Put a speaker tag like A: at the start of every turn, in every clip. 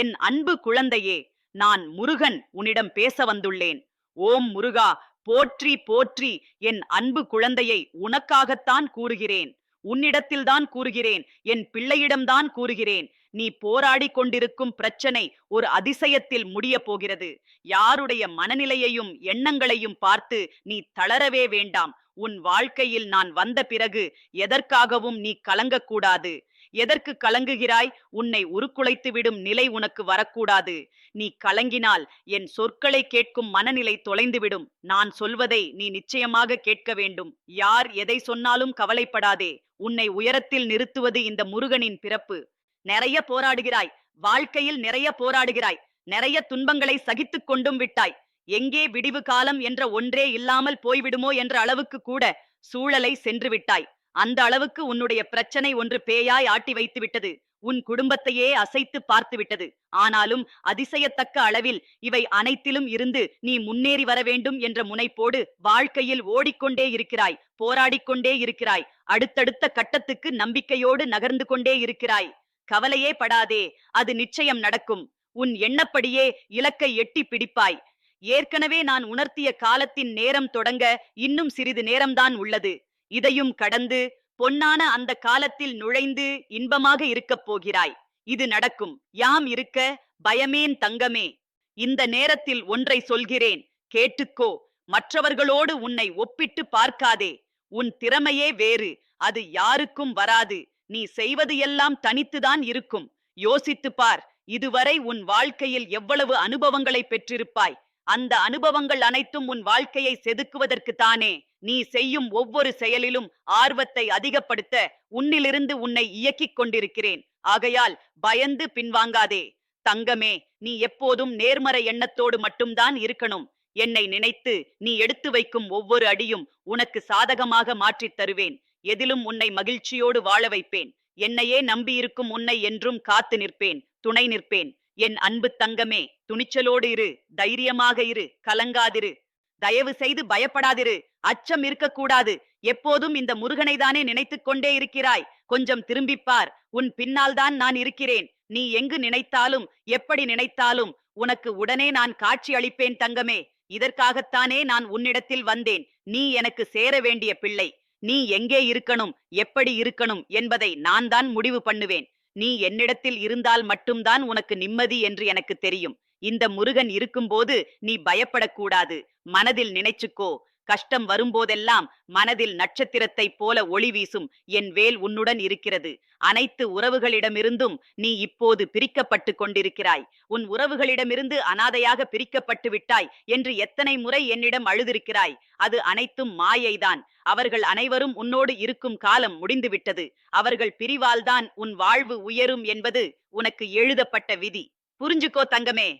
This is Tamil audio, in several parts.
A: என் அன்பு குழந்தையே நான் முருகன் உன்னிடம் பேச வந்துள்ளேன். ஓம் முருகா போற்றி போற்றி என் அன்பு குழந்தையை உனக்காகத்தான் கூறுகிறேன். உன்னிடத்தில்தான் கூறுகிறேன் என் பிள்ளையிடம்தான் கூறுகிறேன். நீ போராடி கொண்டிருக்கும் பிரச்சனை ஒரு அதிசயத்தில் முடிய போகிறது. யாருடைய மனநிலையையும் எண்ணங்களையும் பார்த்து நீ தளரவே வேண்டாம். உன் வாழ்க்கையில் நான் வந்த பிறகு எதற்காகவும் நீ கலங்கக்கூடாது. எதற்கு கலங்குகிறாய்? உன்னை உருக்குலைத்து விடும் நிலை உனக்கு வரக்கூடாது. நீ கலங்கினால் என் சொற்களை கேட்கும் மனநிலை தொலைந்துவிடும். நான் சொல்வதை நீ நிச்சயமாக கேட்க வேண்டும். யார் எதை சொன்னாலும் கவலைப்படாதே. உன்னை உயரத்தில் நிறுத்துவது இந்த முருகனின் பிறப்பு. நிறைய போராடுகிறாய். வாழ்க்கையில் நிறைய போராடுகிறாய். நிறைய துன்பங்களை சகித்துக் கொண்டும் விட்டாய். எங்கே விடிவு காலம் என்ற ஒன்றே இல்லாமல் போய்விடுமோ என்ற அளவுக்கு கூட சூழலை சென்று விட்டாய் அந்த அளவுக்கு உன்னுடைய பிரச்சனை ஒன்று பேயாய் ஆட்டி வைத்து விட்டது. உன் குடும்பத்தையே அசைத்து பார்த்து விட்டது. ஆனாலும் அதிசயத்தக்க அளவில் இவை அனைத்திலும் இருந்து நீ முன்னேறி வர வேண்டும் என்ற முனைப்போடு வாழ்க்கையில் ஓடிக்கொண்டே இருக்கிறாய் போராடிக் கொண்டே இருக்கிறாய் அடுத்தடுத்த கட்டத்துக்கு நம்பிக்கையோடு நகர்ந்து கொண்டே இருக்கிறாய். கவலையே படாதே அது நிச்சயம் நடக்கும். உன் எண்ணப்படியே இலக்கை எட்டி பிடிப்பாய். ஏற்கனவே நான் உணர்த்திய காலத்தின் நேரம் தொடங்க இன்னும் சிறிது நேரம்தான் உள்ளது. இதையும் கடந்து பொன்னான அந்த காலத்தில் நுழைந்து இன்பமாக இருக்கப் போகிறாய். இது நடக்கும். யாம் இருக்க பயமேன் தங்கமே. இந்த நேரத்தில் ஒன்றை சொல்கிறேன். கேட்டுக்கோ. மற்றவர்களோடு உன்னை ஒப்பிட்டு பார்க்காதே. உன் திறமையே வேறு. அது யாருக்கும் வராது. நீ செய்வது எல்லாம் தனித்துதான் இருக்கும். யோசித்து பார். இதுவரை உன் வாழ்க்கையில் எவ்வளவு அனுபவங்களை பெற்றிருப்பாய்? அந்த அனுபவங்கள் அனைத்தும் உன் வாழ்க்கையை செதுக்குவதற்கு தானே. நீ செய்யும் ஒவ்வொரு செயலிலும் ஆர்வத்தை அதிகப்படுத்த உன்னிலிருந்து உன்னை இயக்கிக் கொண்டிருக்கிறேன். ஆகையால் பயந்து பின்வாங்காதே. தங்கமே நீ எப்போதும் நேர்மறை எண்ணத்தோடு மட்டும்தான் இருக்கணும். என்னை நினைத்து நீ எடுத்து வைக்கும் ஒவ்வொரு அடியும் உனக்கு சாதகமாக மாற்றித் தருவேன். எதிலும் உன்னை மகிழ்ச்சியோடு வாழ வைப்பேன். என்னையே நம்பியிருக்கும் உன்னை என்றும் காத்து நிற்பேன். துணை நிற்பேன். என் அன்பு தங்கமே துணிச்சலோடு இரு தைரியமாக இரு கலங்காதிரு. தயவு செய்து பயப்படாதிரு அச்சம் இருக்கக்கூடாது. எப்போதும் இந்த முருகனை தானே நினைத்துக் கொண்டே இருக்கிறாய். கொஞ்சம் திரும்பிப் பார் உன் பின்னால் தான் நான் இருக்கிறேன். நீ எங்கு நினைத்தாலும் எப்படி நினைத்தாலும் உனக்கு உடனே நான் காட்சி அளிப்பேன் தங்கமே. இதற்காகத்தானே நான் உன்னிடத்தில் வந்தேன். நீ எனக்கு சேர வேண்டிய பிள்ளை. நீ எங்கே இருக்கணும் எப்படி இருக்கணும் என்பதை நான் தான் முடிவு பண்ணுவேன். நீ என்னிடத்தில் இருந்தால் மட்டும்தான் உனக்கு நிம்மதி என்று எனக்கு தெரியும். இந்த முருகன் இருக்கும்போது நீ பயப்படக்கூடாது. மனதில் நினைச்சுக்கோ. கஷ்டம் வரும்போதெல்லாம் மனதில் நட்சத்திரத்தைப் போல ஒளி வீசும் என் வேல் உன்னுடன் இருக்கிறது. அனைத்து உறவுகளிடமிருந்தும் நீ இப்போது பிரிக்கப்பட்டு கொண்டிருக்கிறாய். உன் உறவுகளிடமிருந்து அனாதையாக பிரிக்கப்பட்டு விட்டாய் என்று எத்தனை முறை என்னிடம் அழுதிருக்கிறாய். அது அனைத்தும் மாயைதான். அவர்கள் அனைவரும் உன்னோடு இருக்கும் காலம் முடிந்துவிட்டது. அவர்கள் பிரிவால்தான் உன் வாழ்வு உயரும் என்பது உனக்கு எழுதப்பட்ட விதி. புரிஞ்சுக்கோ தங்கமே.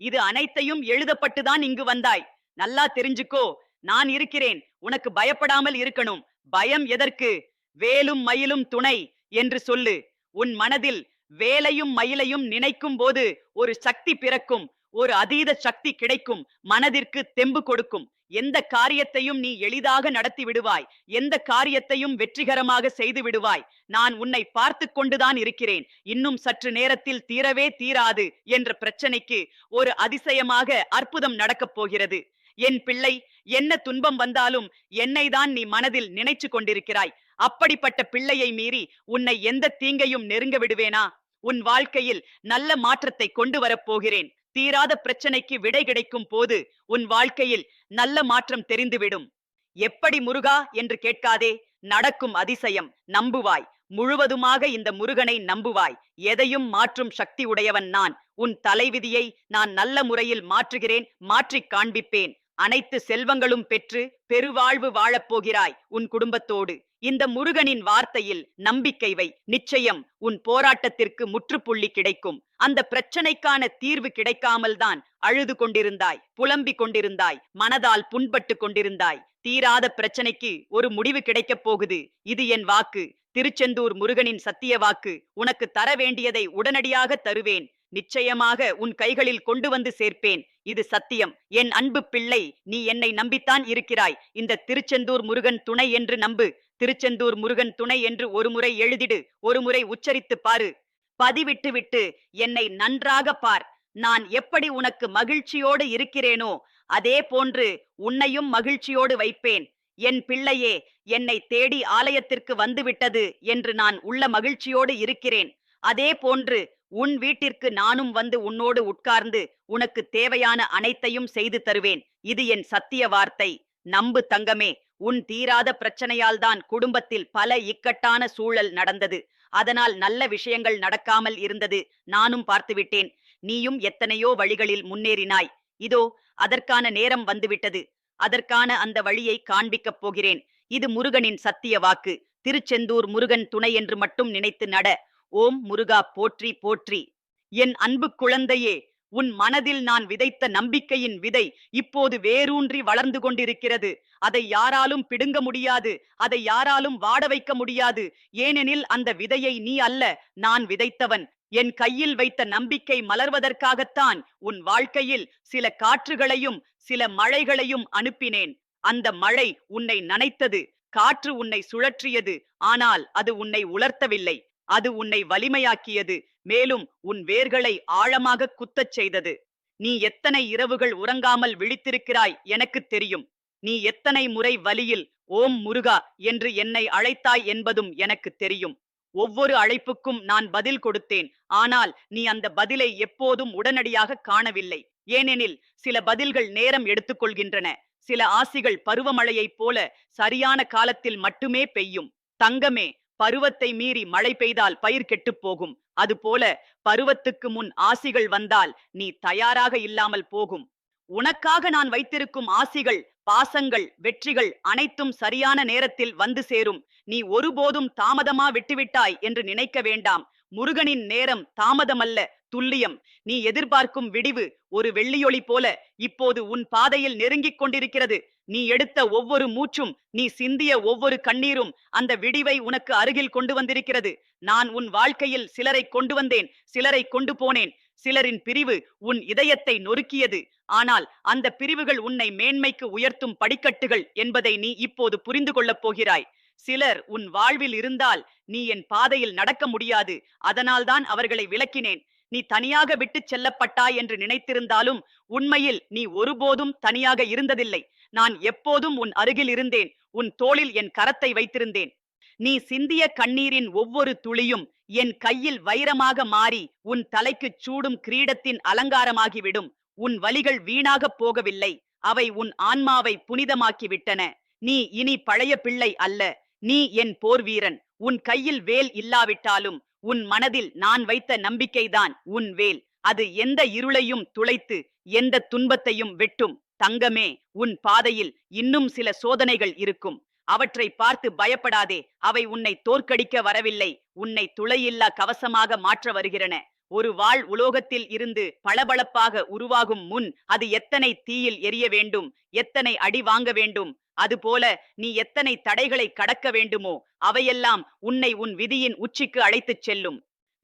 A: இது அனைத்தையும் எழுதப்பட்டுதான் இங்கு வந்தாய். நல்லா தெரிஞ்சுக்கோ. நான் இருக்கிறேன். உனக்கு பயப்படாமல் இருக்கணும். பயம் எதற்கு? வேலும் மயிலும் துணை என்று சொல்லு. உன் மனதில் வேலையும் மயிலையும் நினைக்கும் போது ஒரு சக்தி பிறக்கும். ஒரு அதீத சக்தி கிடைக்கும். மனதிற்கு தெம்பு கொடுக்கும். எந்த காரியத்தையும் நீ எளிதாக நடத்தி விடுவாய். எந்த காரியத்தையும் வெற்றிகரமாக செய்து விடுவாய். நான் உன்னை பார்த்து கொண்டுதான் இருக்கிறேன். இன்னும் சற்று நேரத்தில் தீரவே தீராது என்ற பிரச்சனைக்கு ஒரு அதிசயமாக அற்புதம் நடக்கப் போகிறது. என் பிள்ளை என்ன துன்பம் வந்தாலும் என்னை தான் நீ மனதில் நினைச்சு கொண்டிருக்கிறாய்? அப்படிப்பட்ட பிள்ளையை மீறி உன்னை எந்த தீங்கையும் நெருங்க விடுவேனா? உன் வாழ்க்கையில் நல்ல மாற்றத்தை கொண்டு வரப் போகிறேன். தீராத பிரச்சனைக்கு விடை கிடைக்கும் போது உன் வாழ்க்கையில் நல்ல மாற்றம் தெரிந்துவிடும் எப்படி முருகா என்று கேட்காதே நடக்கும் அதிசயம் நம்புவாய். முழுவதுமாக இந்த முருகனை நம்புவாய். எதையும் மாற்றும் சக்தி உடையவன் நான். உன் தலைவிதியை நான் நல்ல முறையில் மாற்றுகிறேன் மாற்றிக் காண்பிப்பேன். அனைத்து செல்வங்களும் பெற்று பெருவாழ்வு வாழப் போகிறாய் உன் குடும்பத்தோடு. இந்த முருகனின் வார்த்தையில் நம்பிக்கை வை. நிச்சயம் உன் போராட்டத்திற்கு முற்றுப்புள்ளி கிடைக்கும். அந்த பிரச்சனைக்கான தீர்வு கிடைக்காமல் தான் அழுது கொண்டிருந்தாய் புலம்பிக் கொண்டிருந்தாய் மனதால் புண்பட்டு கொண்டிருந்தாய். தீராத பிரச்சனைக்கு ஒரு முடிவு கிடைக்கப் போகுது. இது என் வாக்கு. திருச்செந்தூர் முருகனின் சத்திய வாக்கு. உனக்கு தர வேண்டியதை உடனடியாக தருவேன். நிச்சயமாக உன் கைகளில் கொண்டு வந்து சேர்ப்பேன். இது சத்தியம். என் அன்பு பிள்ளை நீ என்னை நம்பித்தான் இருக்கிறாய். இந்த திருச்செந்தூர் முருகன் துணை என்று நம்பு. திருச்செந்தூர் முருகன் துணை என்று ஒருமுறை எழுதிடு. ஒருமுறை உச்சரித்து பாரு. பதிவிட்டு விட்டு என்னை நன்றாக பார். நான் எப்படி உனக்கு மகிழ்ச்சியோடு இருக்கிறேனோ அதே போன்று உன்னையும் மகிழ்ச்சியோடு வைப்பேன். என் பிள்ளையே என்னை தேடி ஆலயத்திற்கு வந்துவிட்டது என்று நான் உள்ள மகிழ்ச்சியோடு இருக்கிறேன். அதே போன்று உன் வீட்டிற்கு நானும் வந்து உன்னோடு உட்கார்ந்து உனக்கு தேவையான அனைத்தையும் செய்து தருவேன். இது என் சத்திய வார்த்தை. நம்பு தங்கமே உன் தீராத பிரச்சனையால் தான் குடும்பத்தில் பல இக்கட்டான சூழல் நடந்தது. அதனால் நல்ல விஷயங்கள் நடக்காமல் இருந்தது. நானும் பார்த்துவிட்டேன். நீயும் எத்தனையோ வழிகளில் முன்னேறினாய். இதோ அதற்கான நேரம் வந்துவிட்டது. அதற்கான அந்த வழியை காண்பிக்கப் போகிறேன். இது முருகனின் சத்திய வாக்கு. திருச்செந்தூர் முருகன் துணை என்று மட்டும் நினைத்து நட. ஓம் முருகா போற்றி போற்றி. என் அன்பு குழந்தையே உன் மனதில் நான் விதைத்த நம்பிக்கையின் விதை இப்போது வேரூன்றி வளர்ந்து கொண்டிருக்கிறது. அதை யாராலும் பிடுங்க முடியாது அதை யாராலும் வாட வைக்க முடியாது. ஏனெனில் அந்த விதையை நீ அல்ல நான் விதைத்தவன். என் கையில் வைத்த நம்பிக்கை மலர்வதற்காகத்தான் உன் வாழ்க்கையில் சில காற்றுகளையும் சில மழைகளையும் அனுப்பினேன். அந்த மழை உன்னை நனைத்தது காற்று உன்னை சுழற்றியது ஆனால் அது உன்னை உலர்த்தவில்லை. அது உன்னை வலிமையாக்கியது மேலும் உன் வேர்களை ஆழமாக குத்தச் செய்தது. நீ எத்தனை இரவுகள் உறங்காமல் விழித்திருக்கிறாய் எனக்கு தெரியும். நீ எத்தனை முறை வலியில் ஓம் முருகா என்று என்னை அழைத்தாய் என்பதும் எனக்கு தெரியும். ஒவ்வொரு அழைப்புக்கும் நான் பதில் கொடுத்தேன். ஆனால் நீ அந்த பதிலை எப்போதும் உடனடியாக காணவில்லை. ஏனெனில் சில பதில்கள் நேரம் எடுத்துக்கொள்கின்றன சில ஆசிகள் பருவமழையைப் போல சரியான காலத்தில் மட்டுமே பெய்யும். தங்கமே பருவத்தை மீறி மழை பெய்தால் பயிர் கெட்டுப் போகும். அதுபோல பருவத்துக்கு முன் ஆசிகள் வந்தால் நீ தயாராக இல்லாமல் போகும். உனக்காக நான் வைத்திருக்கும் ஆசிகள் பாசங்கள் வெற்றிகள் அனைத்தும் சரியான நேரத்தில் வந்து சேரும். நீ ஒருபோதும் தாமதமா விட்டுவிட்டாய் என்று நினைக்க வேண்டாம். முருகனின் நேரம் தாமதமல்ல துல்லியம். நீ எதிர்பார்க்கும் விடிவு ஒரு வெள்ளியொளி போல இப்போது உன் பாதையில் நெருங்கிக் கொண்டிருக்கிறது. நீ எடுத்த ஒவ்வொரு மூச்சும் நீ சிந்திய ஒவ்வொரு கண்ணீரும் அந்த விடிவை உனக்கு அருகில் கொண்டு வந்திருக்கிறது. நான் உன் வாழ்க்கையில் சிலரை கொண்டு வந்தேன் சிலரை கொண்டு போனேன். சிலரின் பிரிவு உன் இதயத்தை நொறுக்கியது. ஆனால் அந்த பிரிவுகள் உன்னை மேன்மைக்கு உயர்த்தும் படிக்கட்டுகள் என்பதை நீ இப்போது புரிந்து கொள்ளப் போகிறாய். சிலர் உன் வாழ்வில் இருந்தால் நீ என் பாதையில் நடக்க முடியாது. அதனால்தான் அவர்களை விளக்கினேன். நீ தனியாக விட்டுச் செல்லப்பட்டாய் என்று நினைத்திருந்தாலும் உண்மையில் நீ ஒருபோதும் தனியாக இருந்ததில்லை. நான் எப்போதும் உன் அருகில் இருந்தேன். உன் தோளில் என் கரத்தை வைத்திருந்தேன். நீ சிந்திய கண்ணீரின் ஒவ்வொரு துளியும் என் கையில் வைரமாக மாறி உன் தலைக்குச் சூடும் கிரீடத்தின் அலங்காரமாகிவிடும். உன் வலிகள் வீணாகப் போகவில்லை. அவை உன் ஆன்மாவை புனிதமாக்கிவிட்டன. நீ இனி பழைய பிள்ளை அல்ல. நீ என் போர் வீரன். உன் கையில் வேல் இல்லாவிட்டாலும் உன் மனதில் நான் வைத்த நம்பிக்கைதான் உன் வேல். அது எந்த இருளையும் துளைத்து எந்த துன்பத்தையும் வெட்டும். தங்கமே உன் பாதையில் இன்னும் சில சோதனைகள் இருக்கும். அவற்றை பார்த்து பயப்படாதே. அவை உன்னை தோற்கடிக்க வரவில்லை. உன்னை துளையில்லா கவசமாக மாற்ற வருகிறன. ஒரு வாள் உலோகத்தில் இருந்து பளபளப்பாக உருவாகும் முன் அது எத்தனை தீயில் எரிய வேண்டும்? எத்தனை அடி வாங்க வேண்டும்? அதுபோல நீ எத்தனை தடைகளை கடக்க வேண்டுமோ அவையெல்லாம் உன்னை உன் விதியின் உச்சிக்கு அழைத்துச் செல்லும்.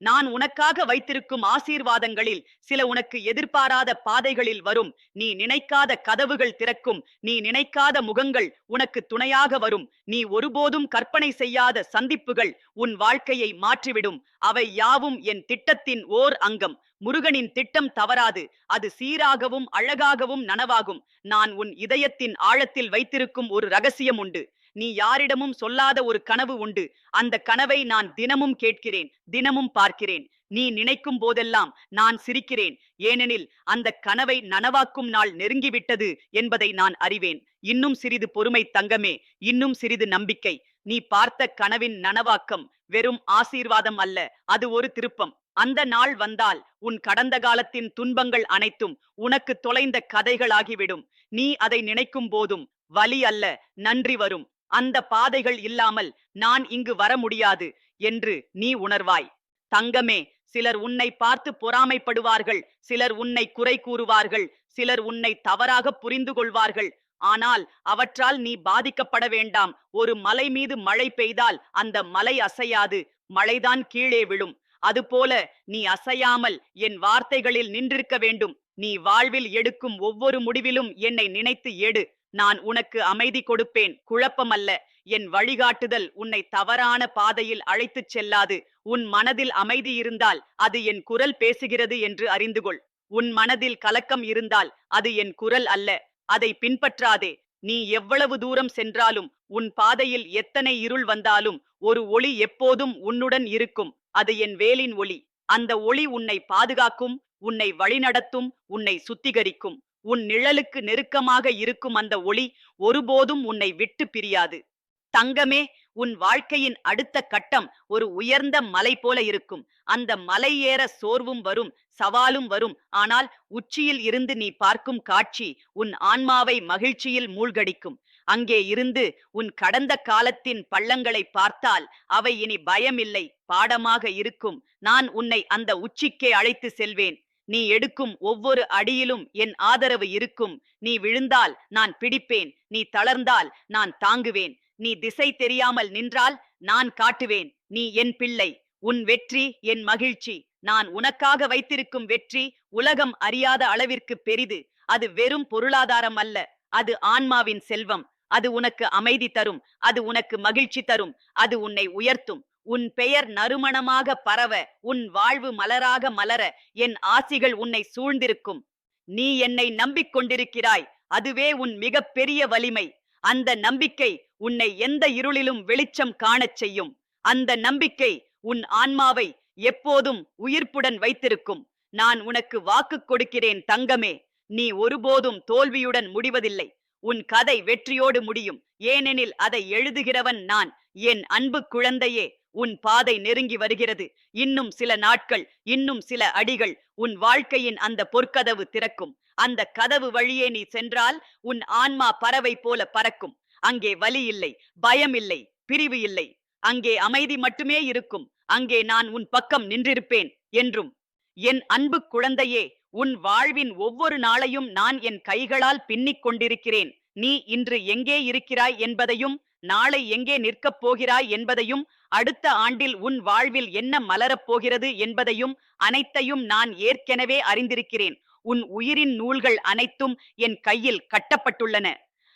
A: நான் உனக்காக வைத்திருக்கும் ஆசீர்வாதங்களில் சில உனக்கு எதிர்பாராத பாதைகளில் வரும். நீ நினைக்காத கதவுகள் திறக்கும். நீ நினைக்காத முகங்கள் உனக்கு துணையாக வரும். நீ ஒருபோதும் கற்பனை செய்யாத சந்திப்புகள் உன் வாழ்க்கையை மாற்றிவிடும். அவை யாவும் என் திட்டத்தின் ஓர் அங்கம். முருகனின் திட்டம் தவறாது. அது சீராகவும் அழகாகவும் நனவாகும். நான் உன் இதயத்தின் ஆழத்தில் வைத்திருக்கும் ஒரு ரகசியம் உண்டு. நீ யாரிடமும் சொல்லாத ஒரு கனவு உண்டு. அந்த கனவை நான் தினமும் கேட்கிறேன் தினமும் பார்க்கிறேன். நீ நினைக்கும் போதெல்லாம் நான் சிரிக்கிறேன். ஏனெனில் அந்த கனவை நனவாக்கும் நாள் நெருங்கிவிட்டது என்பதை நான் அறிவேன். இன்னும் சிறிது பொறுமை தங்கமே இன்னும் சிறிது நம்பிக்கை. நீ பார்த்த கனவின் நனவாக்கம் வெறும் ஆசீர்வாதம் அல்ல அது ஒரு திருப்பம். அந்த நாள் வந்தால் உன் கடந்த காலத்தின் துன்பங்கள் அனைத்தும் உனக்கு தொலைந்த கதைகளாகிவிடும். நீ அதை நினைக்கும் போதும் வலி அல்ல நன்றி வரும். அந்த பாதைகள் இல்லாமல் நான் இங்கு வர முடியாது என்று நீ உணர்வாய். தங்கமே சிலர் உன்னை பார்த்து பொறாமைப்படுவார்கள் சிலர் உன்னை குறை கூறுவார்கள் சிலர் உன்னை தவறாக புரிந்து கொள்வார்கள். ஆனால் அவற்றால் நீ பாதிக்கப்பட வேண்டாம். ஒரு மலை மீது மழை பெய்தால் அந்த மலை அசையாது மழைதான் கீழே விழும். அதுபோல நீ அசையாமல் என் வார்த்தைகளில் நின்றிருக்க வேண்டும். நீ வாழ்வில் எடுக்கும் ஒவ்வொரு முடிவிலும் என்னை நினைத்து எடு. நான் உனக்கு அமைதி கொடுப்பேன். குழப்பமல்ல. என் வழிகாட்டுதல் உன்னை தவறான பாதையில் அழைத்துச் செல்லாது. உன் மனதில் அமைதி இருந்தால் அது என் குரல் பேசுகிறது என்று அறிந்து கொள். உன் மனதில் கலக்கம் இருந்தால் அது என் குரல் அல்ல. அதை பின்பற்றாதே. நீ எவ்வளவு தூரம் சென்றாலும் உன் பாதையில் எத்தனை இருள் வந்தாலும் ஒரு ஒளி எப்போதும் உன்னுடன் இருக்கும். அது என் வேலின் ஒளி. அந்த ஒளி உன்னை பாதுகாக்கும் உன்னை வழிநடத்தும் உன்னை சுத்திகரிக்கும். உன் நிழலுக்கு நெருக்கமாக இருக்கும் அந்த ஒளி ஒருபோதும் உன்னை விட்டு பிரியாது. தங்கமே உன் வாழ்க்கையின் அடுத்த கட்டம் ஒரு உயர்ந்த மலை போல இருக்கும். அந்த மலை ஏற சோர்வும் வரும் சவாலும் வரும். ஆனால் உச்சியில் இருந்து நீ பார்க்கும் காட்சி உன் ஆன்மாவை மகிழ்ச்சியில் மூழ்கடிக்கும். அங்கே இருந்து உன் கடந்த காலத்தின் பள்ளங்களை பார்த்தால் அவை இனி பயமில்லை பாடமாக இருக்கும். நான் உன்னை அந்த உச்சிக்கே அழைத்து செல்வேன். நீ எடுக்கும் ஒவ்வொரு அடியிலும் என் ஆதரவு இருக்கும். நீ விழுந்தால் நான் பிடிப்பேன். நீ தளர்ந்தால் நான் தாங்குவேன். நீ திசை தெரியாமல் நின்றால் நான் காட்டுவேன். நீ என் பிள்ளை உன் வெற்றி என் மகிழ்ச்சி. நான் உனக்காக வைத்திருக்கும் வெற்றி உலகம் அறியாத அளவிற்கு பெரிது. அது வெறும் பொருளாதாரம் அல்ல. அது ஆன்மாவின் செல்வம். அது உனக்கு அமைதி தரும். அது உனக்கு மகிழ்ச்சி தரும். அது உன்னை உயர்த்தும். உன் பெயர் நறுமணமாக பரவ உன் வாழ்வு மலராக மலர என் ஆசிகள் உன்னை சூழ்ந்திருக்கும். நீ என்னை நம்பிக்கொண்டிருக்கிறாய் அதுவே உன் மிகப்பெரிய வலிமை. அந்த நம்பிக்கை உன்னை எந்த இருளிலும் வெளிச்சம் காணச் செய்யும். அந்த நம்பிக்கை உன் ஆன்மாவை எப்போதும் உயிர்ப்புடன் வைத்திருக்கும். நான் உனக்கு வாக்கு கொடுக்கிறேன் தங்கமே. நீ ஒருபோதும் தோல்வியுடன் முடிவதில்லை. உன் கதை வெற்றியோடு முடியும். ஏனெனில் அதை எழுதுகிறவன் நான். என் அன்பு குழந்தையே உன் பாதை நெருங்கி வருகிறது. இன்னும் சில நாட்கள் இன்னும் சில அடிகள் உன் வாழ்க்கையின் அந்த பொற்கதவு திறக்கும். அந்த கதவு வழியே நீ சென்றால் உன் ஆன்மா பறவை போல பறக்கும். அங்கே வலி இல்லை பயம் இல்லை பிரிவு இல்லை. அங்கே அமைதி மட்டுமே இருக்கும். அங்கே நான் உன் பக்கம் நின்றிருப்பேன் என்றும். என் அன்பு குழந்தையே உன் வாழ்வின் ஒவ்வொரு நாளையும் நான் என் கைகளால் பின்னிக் கொண்டிருக்கிறேன். நீ இன்று எங்கே இருக்கிறாய் என்பதையும் நாளை எங்கே நிற்கப் போகிறாய் என்பதையும் அடுத்த ஆண்டில் உன் வாழ்வில் என்ன மலரப் போகிறது என்பதையும் அனைத்தையும் நான் ஏற்கனவே அறிந்திருக்கிறேன். உன் உயிரின் நூல்கள் அனைத்தும் என் கையில் கட்டப்பட்டுள்ளன.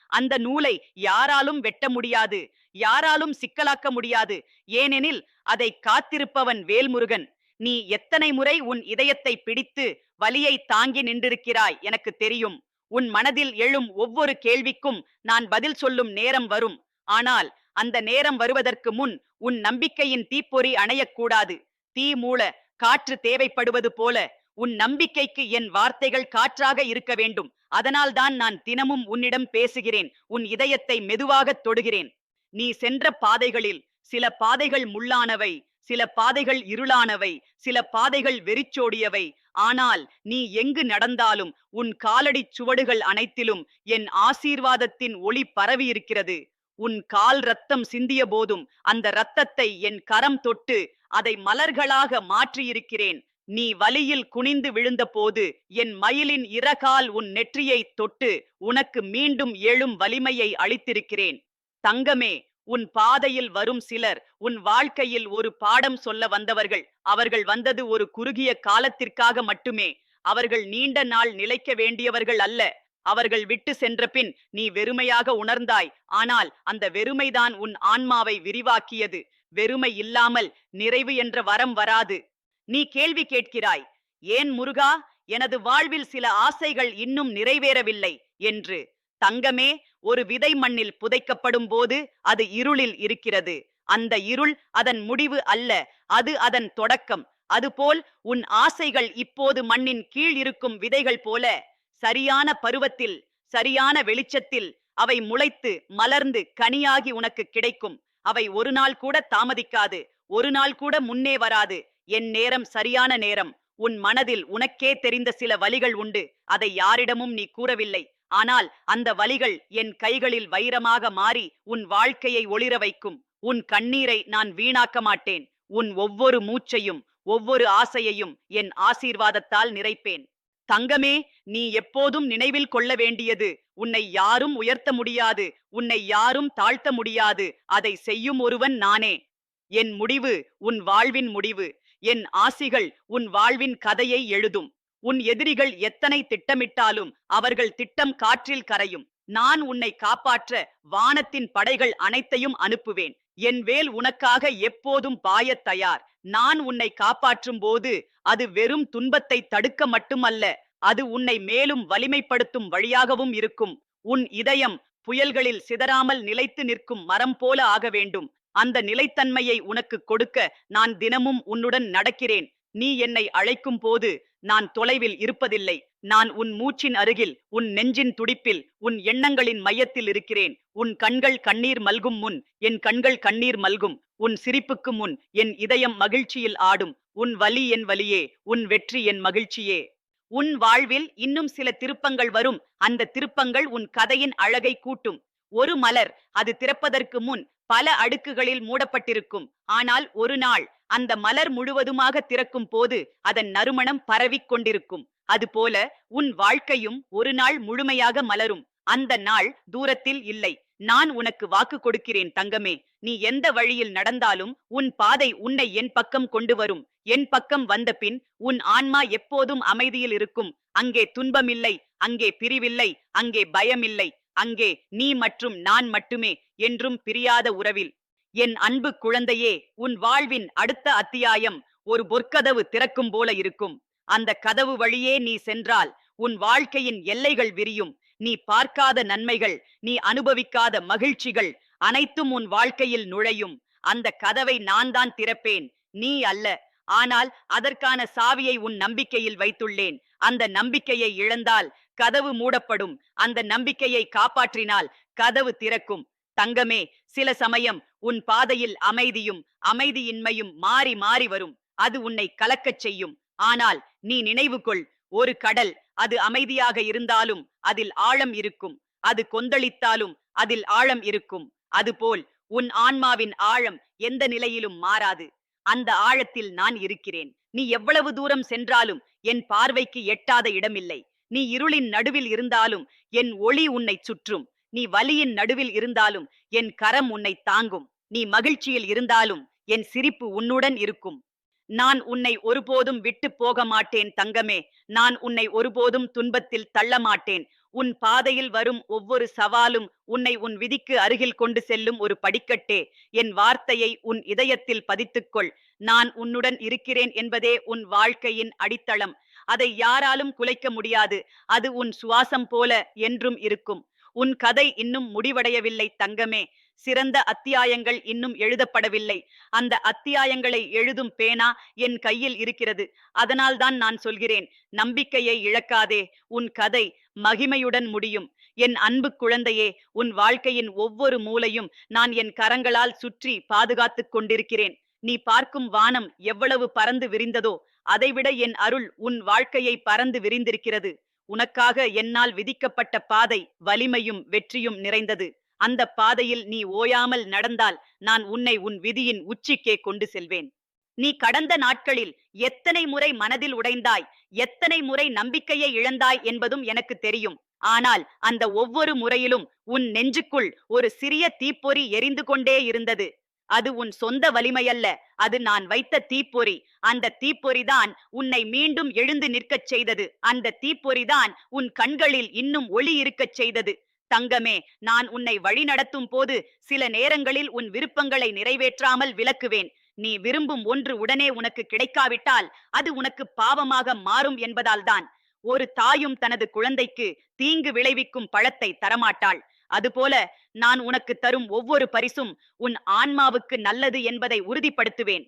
A: அந்த நூலை யாராலும் வெட்ட முடியாது யாராலும் சிக்கலாக்க முடியாது. ஏனெனில் அதை காத்திருப்பவன் வேல்முருகன். நீ எத்தனை முறை உன் இதயத்தை பிடித்து வலியை தாங்கி நின்றிருக்கிறாய் எனக்கு தெரியும். உன் மனதில் எழும் ஒவ்வொரு கேள்விக்கும் நான் பதில் சொல்லும் நேரம் வரும். ஆனால் அந்த நேரம் வருவதற்கு முன் உன் நம்பிக்கையின் தீப்பொறி அணையக்கூடாது. தீ மூள காற்று தேவைப்படுவது போல உன் நம்பிக்கைக்கு என் வார்த்தைகள் காற்றாக இருக்க வேண்டும். அதனால்தான் நான் தினமும் உன்னிடம் பேசுகிறேன். உன் இதயத்தை மெதுவாகத் தொடுகிறேன். நீ சென்ற பாதைகளில் சில பாதைகள் முள்ளானவை சில பாதைகள் இருளானவை சில பாதைகள் வெறிச்சோடியவை. ஆனால் நீ எங்கு நடந்தாலும் உன் காலடி சுவடுகள் அனைத்திலும் என் ஆசீர்வாதத்தின் ஒளி பரவி இருக்கிறது உன் கால் ரத்தம் சிந்திய போதும் அந்த ரத்தத்தை என் கரம் தொட்டு அதை மலர்களாக மாற்றியிருக்கிறேன். நீ வலியில் குனிந்து விழுந்தபோது என் மயிலின் இரகால் உன் நெற்றியை தொட்டு உனக்கு மீண்டும் எழும் வலிமையை அளித்திருக்கிறேன். தங்கமே உன் பாதையில் வரும் சிலர் உன் வாழ்க்கையில் ஒரு பாடம் சொல்ல வந்தவர்கள். அவர்கள் வந்தது ஒரு குறுகிய காலத்திற்காக மட்டுமே. அவர்கள் நீண்ட நாள் நிலைக்க வேண்டியவர்கள் அல்ல. அவர்கள் விட்டு சென்ற பின் நீ வெறுமையாக உணர்ந்தாய். ஆனால் அந்த வெறுமைதான் உன் ஆன்மாவை விரிவாக்கியது. வெறுமை இல்லாமல் நிறைவு என்ற வரம் வராது. நீ கேள்வி கேட்கிறாய் ஏன் முருகா எனது வாழ்வில் சில ஆசைகள் இன்னும் நிறைவேறவில்லை என்று. தங்கமே ஒரு விதை மண்ணில் புதைக்கப்படும் போது அது இருளில் இருக்கிறது. அந்த இருள் அதன் முடிவு அல்ல அது அதன் தொடக்கம். அதுபோல் உன் ஆசைகள் இப்போது மண்ணின் கீழ் இருக்கும் விதைகள் போல. சரியான பருவத்தில் சரியான வெளிச்சத்தில் அவை முளைத்து மலர்ந்து கனியாகி உனக்கு கிடைக்கும். அவை ஒரு நாள் கூட தாமதிக்காது ஒரு நாள் கூட முன்னே வராது. என் நேரம் சரியான நேரம். உன் மனதில் உனக்கே தெரிந்த சில வலிகள் உண்டு. அதை யாரிடமும் நீ கூறவில்லை. ஆனால் அந்த வலிகள் என் கைகளில் வைரமாக மாறி உன் வாழ்க்கையை ஒளிர வைக்கும். உன் கண்ணீரை நான் வீணாக்க மாட்டேன். உன் ஒவ்வொரு மூச்சையும் ஒவ்வொரு ஆசையையும் என் ஆசீர்வாதத்தால் நிறைப்பேன். தங்கமே நீ எப்போதும் நினைவில் கொள்ள வேண்டியது. உன்னை யாரும் உயர்த்த முடியாது. உன்னை யாரும் தாழ்த்த முடியாது. அதை செய்யும் ஒருவன் நானே. என் முடிவு உன் வாழ்வின் முடிவு. என் ஆசிகள் உன் வாழ்வின் கதையை எழுதும். உன் எதிரிகள் எத்தனை திட்டமிட்டாலும் அவர்கள் திட்டம் காற்றில் கரையும். நான் உன்னை காப்பாற்ற வானத்தின் படைகள் அனைத்தையும் அனுப்புவேன். என் வேல் உனக்காக எப்போதும் பாயத் தயார். நான் உன்னை காப்பாற்றும் போது அது வெறும் துன்பத்தை தடுக்க மட்டுமல்ல அது உன்னை மேலும் வலிமைப்படுத்தும் வழியாகவும் இருக்கும். உன் இதயம் புயல்களில் சிதறாமல் நிலைத்து நிற்கும் மரம் போல ஆக வேண்டும். அந்த நிலைத்தன்மையை உனக்கு கொடுக்க நான் தினமும் உன்னுடன் நடக்கிறேன். நீ என்னை அழைக்கும் போது நான் தொலைவில் இருப்பதில்லை. நான் உன் மூச்சின் அருகில் உன் நெஞ்சின் துடிப்பில் உன் எண்ணங்களின் மையத்தில் இருக்கிறேன். உன் கண்கள் கண்ணீர் மல்கும் முன் என் கண்கள் கண்ணீர் மல்கும். உன் சிரிப்புக்கு முன் என் இதயம் மகிழ்ச்சியில் ஆடும். உன் வலி என் வலியே உன் வெற்றி என் மகிழ்ச்சியே. உன் வாழ்வில் இன்னும் சில திருப்பங்கள் வரும். அந்த திருப்பங்கள் உன் கதையின் அழகை கூட்டும். ஒரு மலர் அது திறப்பதற்கு முன் பல அடுக்குகளில் மூடப்பட்டிருக்கும். ஆனால் ஒரு நாள் அந்த மலர் முழுவதுமாக திறக்கும் போது அதன் நறுமணம் பரவிக் கொண்டிருக்கும். அதுபோல உன் வாழ்க்கையும் ஒரு நாள் முழுமையாக மலரும். அந்த நாள் தூரத்தில் இல்லை. நான் உனக்கு வாக்கு கொடுக்கிறேன் தங்கமே. நீ எந்த வழியில் நடந்தாலும் உன் பாதை உன்னை என் பக்கம் கொண்டு வரும். என் பக்கம் வந்த பின் உன் ஆன்மா எப்போதும் அமைதியில் இருக்கும். அங்கே துன்பமில்லை அங்கே பிரிவில்லை அங்கே பயமில்லை. அங்கே நீ மற்றும் நான் மட்டுமே என்றும் பிரியாத உறவில். என் அன்பு குழந்தையே உன் வாழ்வின் அடுத்த அத்தியாயம் ஒரு பொற்கதவு திறக்கும் போல இருக்கும். அந்த கதவு வழியே நீ சென்றால் உன் வாழ்க்கையின் எல்லைகள் விரியும். நீ பார்க்காத நன்மைகள் நீ அனுபவிக்காத மகிழ்ச்சிகள் அனைத்தும் உன் வாழ்க்கையில் நுழையும். அந்த கதவை நான் தான் திறப்பேன் நீ அல்ல. ஆனால் அதற்கான சாவியை உன் நம்பிக்கையில் வைத்துள்ளேன். அந்த நம்பிக்கையை இழந்தால் கதவு மூடப்படும். அந்த நம்பிக்கையை காப்பாற்றினால் கதவு திறக்கும். தங்கமே சில சமயம் உன் பாதையில் அமைதியும் அமைதியின்மையும் மாறி மாறி வரும். அது உன்னை கலக்கச் செய்யும். ஆனால் நீ நினைவுகொள் ஒரு கடல் அது அமைதியாக இருந்தாலும் அதில் ஆழம் இருக்கும். அது கொந்தளித்தாலும் அதில் ஆழம் இருக்கும். அதுபோல் உன் ஆன்மாவின் ஆழம் எந்த நிலையிலும் மாறாது. அந்த ஆழத்தில் நான் இருக்கிறேன். நீ எவ்வளவு தூரம் சென்றாலும் என் பார்வைக்கு எட்டாத இடமில்லை. நீ இருளின் நடுவில் இருந்தாலும் என் ஒளி உன்னை சுற்றும். நீ வலியின் நடுவில் இருந்தாலும் என் கரம் உன்னை தாங்கும். நீ மகிழ்ச்சியில் இருந்தாலும் என் சிரிப்பு உன்னுடன் இருக்கும். நான் உன்னை ஒருபோதும் விட்டு போக மாட்டேன் தங்கமே. நான் உன்னை ஒருபோதும் துன்பத்தில் தள்ள மாட்டேன் உன் பாதையில் வரும் ஒவ்வொரு சவாலும் உன்னை உன் விதிக்கு அருகில் கொண்டு செல்லும் ஒரு படிக்கட்டே. என் வார்த்தையை உன் இதயத்தில் பதித்துக்கொள். நான் உன்னுடன் இருக்கிறேன் என்பதே உன் வாழ்க்கையின் அடித்தளம். அதை யாராலும் குலைக்க முடியாது. அது உன் சுவாசம் போல என்றும் இருக்கும். உன் கதை இன்னும் முடிவடையவில்லை தங்கமே. சிறந்த அத்தியாயங்கள் இன்னும் எழுதப்படவில்லை. அந்த அத்தியாயங்களை எழுதும் பேனா என் கையில் இருக்கிறது. அதனால்தான் நான் சொல்கிறேன் நம்பிக்கையை இழக்காதே உன் கதை மகிமையுடன் முடியும். என் அன்பு குழந்தையே உன் வாழ்க்கையின் ஒவ்வொரு மூலையும் நான் என் கரங்களால் சுற்றி பாதுகாத்துக் கொண்டிருக்கிறேன். நீ பார்க்கும் வானம் எவ்வளவு பறந்து விரிந்ததோ அதைவிட என் அருள் உன் வாழ்க்கையை பறந்து விரிந்திருக்கிறது. உனக்காக என்னால் விதிக்கப்பட்ட பாதை வலிமையும் வெற்றியும் நிறைந்தது. அந்த பாதையில் நீ ஓயாமல் நடந்தால் நான் உன்னை உன் விதியின் உச்சிக்கே கொண்டு செல்வேன். நீ கடந்த நாட்களில் எத்தனை முறை மனதில் உடைந்தாய் எத்தனை முறை நம்பிக்கையை இழந்தாய் என்பதும் எனக்கு தெரியும். ஆனால் அந்த ஒவ்வொரு முறையிலும் உன் நெஞ்சுக்குள் ஒரு சிறிய தீப்பொறி எரிந்து கொண்டே இருந்தது. அது உன் சொந்த வலிமையல்ல அது நான் வைத்த தீப்பொறி. அந்த தீப்பொறிதான் உன்னை மீண்டும் எழுந்து நிற்கச் செய்தது. அந்த தீப்பொறிதான் உன் கண்களில் இன்னும் ஒளி இருக்கச் செய்தது. தங்கமே நான் உன்னை வழிநடத்தும் போது சில நேரங்களில் உன் விருப்பங்களை நிறைவேற்றாமல் விலக்குவேன் நீ விரும்பும் ஒன்று உடனே உனக்கு கிடைக்காவிட்டால் அது உனக்கு பாவமாக மாறும் என்பதால்தான். ஒரு தாயும் தனது குழந்தைக்கு தீங்கு விளைவிக்கும் பழத்தை தரமாட்டாள். அதுபோல நான் உனக்கு தரும் ஒவ்வொரு பரிசும் உன் ஆன்மாவுக்கு நல்லது என்பதை உறுதிப்படுத்துவேன்.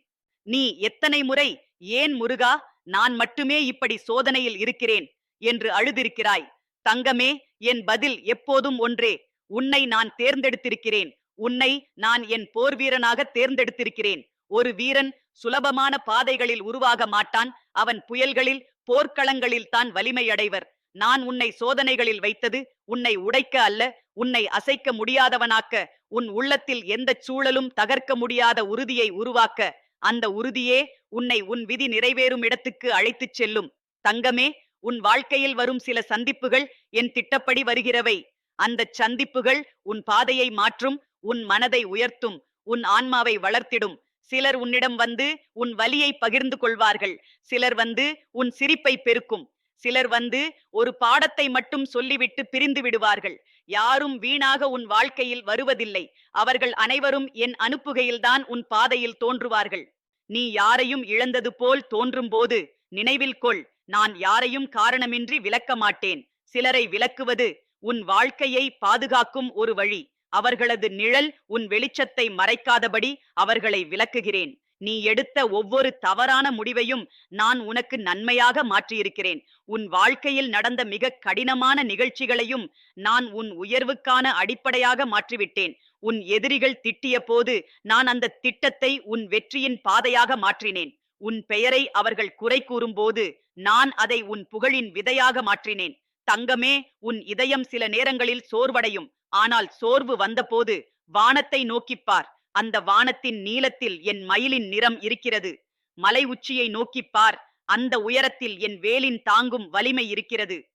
A: நீ எத்தனை முறை ஏன் முருகா நான் மட்டுமே இப்படி சோதனையில் இருக்கிறேன்? என்று அழுதிருக்கிறாய். தங்கமே என் பதில் எப்போதும் ஒன்றே. உன்னை நான் தேர்ந்தெடுத்திருக்கிறேன். உன்னை நான் என் போர் வீரனாக தேர்ந்தெடுத்திருக்கிறேன். ஒரு வீரன் சுலபமான பாதைகளில் உருவாக மாட்டான். அவன் புயல்களில் போர்க்களங்களில் தான் வலிமை அடைவர் நான் உன்னை சோதனைகளில் வைத்தது உன்னை உடைக்க அல்ல உன்னை அசைக்க முடியாதவனாக்க. உன் உள்ளத்தில் எந்த சூழலும் தகர்க்க முடியாத உறுதியை உருவாக்க. அந்த உறுதியே உன்னை உன் விதி நிறைவேறும் இடத்துக்கு அழைத்துச் செல்லும். தங்கமே உன் வாழ்க்கையில் வரும் சில சந்திப்புகள் என் திட்டப்படி வருகிறவை. அந்த சந்திப்புகள் உன் பாதையை மாற்றும் உன் மனதை உயர்த்தும் உன் ஆன்மாவை வளர்த்திடும். சிலர் உன்னிடம் வந்து உன் வலியை பகிர்ந்து கொள்வார்கள். சிலர் வந்து உன் சிரிப்பை பெருக்கும். சிலர் வந்து ஒரு பாடத்தை மட்டும் சொல்லிவிட்டு பிரிந்து விடுவார்கள். யாரும் வீணாக உன் வாழ்க்கையில் வருவதில்லை. அவர்கள் அனைவரும் என் அனுப்புகையில்தான் உன் பாதையில் தோன்றுவார்கள். நீ யாரையும் இழந்தது போல் தோன்றும் போது நினைவில் கொள். நான் யாரையும் காரணமின்றி விலக்க மாட்டேன் சிலரை விலக்குவது உன் வாழ்க்கையை பாதுகாக்கும் ஒரு வழி. அவர்களது நிழல் உன் வெளிச்சத்தை மறைக்காதபடி அவர்களை விலக்குகிறேன். நீ எடுத்த ஒவ்வொரு தவறான முடிவையும் நான் உனக்கு நன்மையாக மாற்றியிருக்கிறேன். உன் வாழ்க்கையில் நடந்த மிக கடினமான நிகழ்ச்சிகளையும் நான் உன் உயர்வுக்கான அடிப்படையாக மாற்றிவிட்டேன். உன் எதிரிகள் திட்டிய போது நான் அந்த திட்டத்தை உன் வெற்றியின் பாதையாக மாற்றினேன். உன் பெயரை அவர்கள் குறை கூறும்போது நான் அதை உன் புகழின் விதையாக மாற்றினேன். தங்கமே உன் இதயம் சில நேரங்களில் சோர்வடையும். ஆனால் சோர்வு வந்தபோது வானத்தை நோக்கிப் பார். அந்த வானத்தின் நீளத்தில் என் மயிலின் நிறம் இருக்கிறது. மலை உச்சியை நோக்கிப் பார். அந்த உயரத்தில் என் வேலின் தாங்கும் வலிமை இருக்கிறது.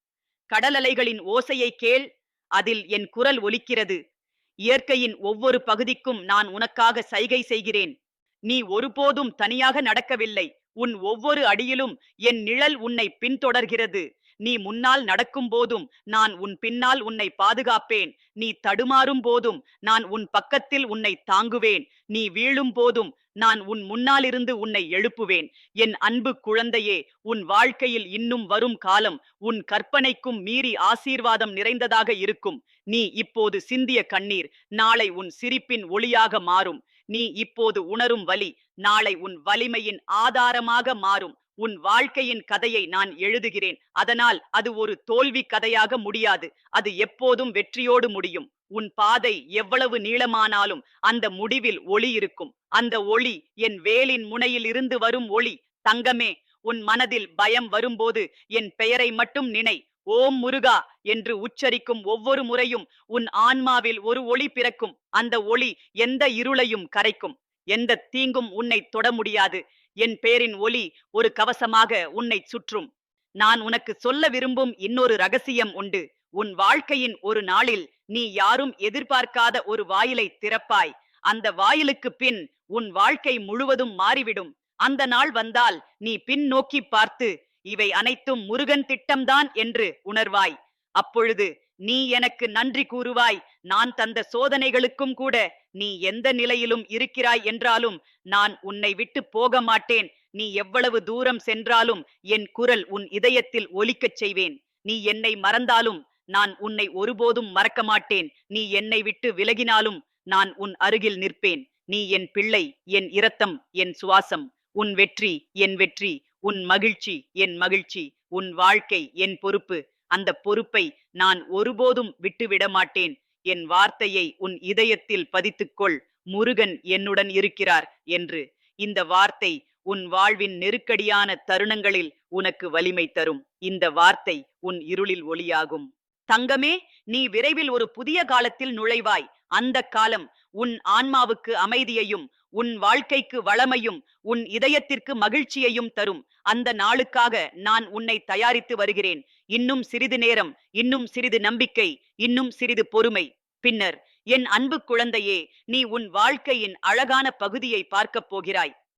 A: கடலலைகளின் ஓசையை கேள். அதில் என் குரல் ஒலிக்கிறது. இயற்கையின் ஒவ்வொரு பகுதிக்கும் நான் உனக்காக சைகை செய்கிறேன். நீ ஒருபோதும் தனியாக நடக்கவில்லை. உன் ஒவ்வொரு அடியிலும் என் நிழல் உன்னை பின்தொடர்கிறது. நீ முன்னால் நடக்கும் போதும் நான் உன் பின்னால் உன்னை பாதுகாப்பேன். நீ தடுமாறும் போதும் நான் உன் பக்கத்தில் உன்னை தாங்குவேன். நீ வீழும் போதும் நான் உன் முன்னாலிருந்து உன்னை எழுப்புவேன். என் அன்பு குழந்தையே உன் வாழ்க்கையில் இன்னும் வரும் காலம் உன் கற்பனைக்கும் மீறி ஆசீர்வாதம் நிறைந்ததாக இருக்கும். நீ இப்போது சிந்திய கண்ணீர் நாளை உன் சிரிப்பின் ஒளியாக மாறும். நீ இப்போது உணரும் வலி நாளை உன் வலிமையின் ஆதாரமாக மாறும். உன் வாழ்க்கையின் கதையை நான் எழுதுகிறேன். அதனால் அது ஒரு தோல்வி கதையாக முடியாது. அது எப்போதும் வெற்றியோடு முடியும். உன் பாதை எவ்வளவு நீளமானாலும் அந்த முடிவில் ஒளி இருக்கும். அந்த ஒளி என் வேலின் முனையில் இருந்து வரும் ஒளி. தங்கமே உன் மனதில் பயம் வரும்போது என் பெயரை மட்டும் நினை. ஓம் முருகா என்று உச்சரிக்கும் ஒவ்வொரு முறையும் உன் ஆன்மாவில் ஒரு ஒளி பிறக்கும். அந்த ஒளி எந்த இருளையும் கரைக்கும். எந்த தீங்கும் உன்னை தொட முடியாது. என் பேரின் ஒளி ஒரு கவசமாக உன்னை சுற்றும். நான் உனக்கு சொல்ல விரும்பும் இன்னொரு ரகசியம் உண்டு. உன் வாழ்க்கையின் ஒரு நாளில் நீ யாரும் எதிர்பார்க்காத ஒரு வாயிலை திறப்பாய். அந்த வாயிலுக்கு பின் உன் வாழ்க்கை முழுவதும் மாறிவிடும். அந்த நாள் வந்தால் நீ பின் நோக்கி பார்த்து இவை அனைத்தும் முருகன் திட்டம்தான் என்று உணர்வாய். அப்பொழுது நீ எனக்கு நன்றி கூறுவாய். நான் தந்த சோதனைகளுக்கும் கூட நீ எந்த நிலையிலும் இருக்கிறாய் என்றாலும் நான் உன்னை விட்டு போக மாட்டேன். நீ எவ்வளவு தூரம் சென்றாலும் என் குரல் உன் இதயத்தில் ஒலிக்கச் செய்வேன். நீ என்னை மறந்தாலும் நான் உன்னை ஒருபோதும் மறக்க மாட்டேன். நீ என்னை விட்டு விலகினாலும் நான் உன் அருகில் நிற்பேன். நீ என் பிள்ளை என் இரத்தம் என் சுவாசம். உன் வெற்றி என் வெற்றி. உன் மகிழ்ச்சி என் மகிழ்ச்சி உன் வாழ்க்கை என் பொறுப்பு. அந்த பொறுப்பை நான் ஒருபோதும் விட்டுவிட மாட்டேன். என் வார்த்தையை உன் இதயத்தில் பதித்துக்கொள். முருகன் என்னுடன் இருக்கிறார் என்று. இந்த வார்த்தை உன் வாழ்வின் நெருக்கடியான தருணங்களில் உனக்கு வலிமை தரும். இந்த வார்த்தை உன் இருளில் ஒளியாகும். தங்கமே நீ விரைவில் ஒரு புதிய காலத்தில் நுழைவாய். அந்த காலம் உன் ஆன்மாவுக்கு அமைதியையும் உன் வாழ்க்கைக்கு வளமையும் உன் இதயத்திற்கு மகிழ்ச்சியையும் தரும். அந்த நாளுக்காக நான் உன்னை தயாரித்து வருகிறேன். இன்னும் சிறிது நேரம் இன்னும் சிறிது நம்பிக்கை இன்னும் சிறிது பொறுமை. பின்னர் என் அன்பு குழந்தையே நீ உன் வாழ்க்கையின் அழகான பகுதியை பார்க்கப் போகிறாய்.